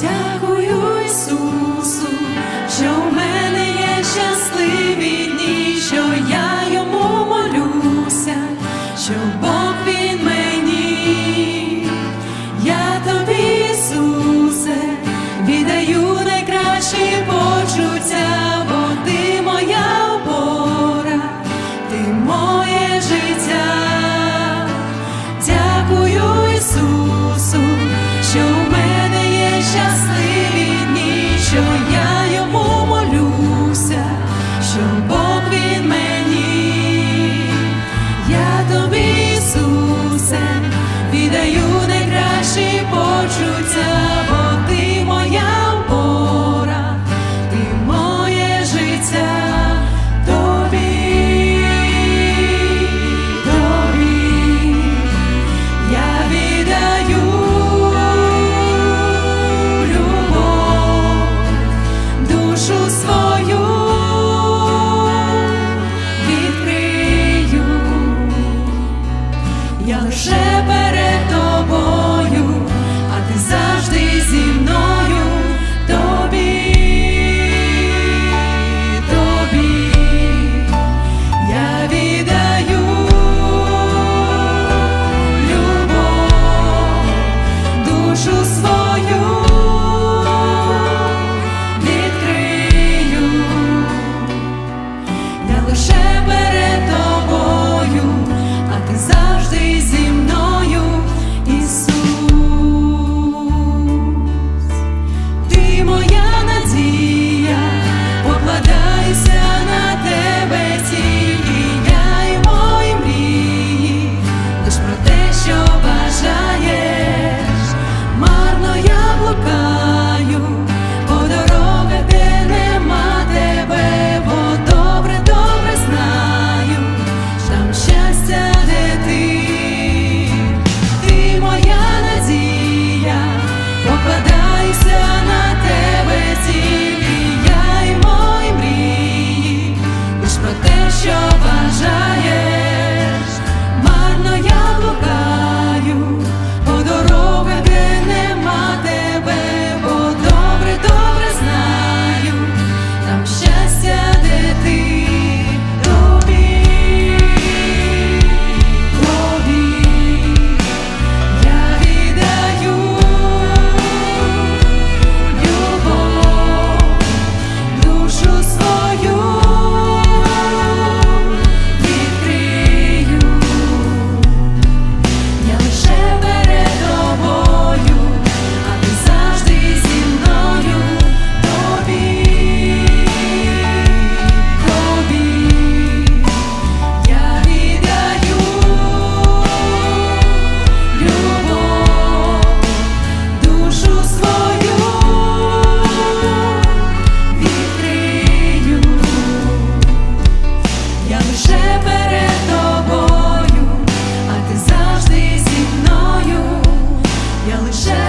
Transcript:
Дякую Ісусу, що в мене є щасливі дні, що я йому молюся, що Бог він мені, я тобі, Ісусе, віддаю найкращі почуття. 出现 Siobhan Giant. sunshine.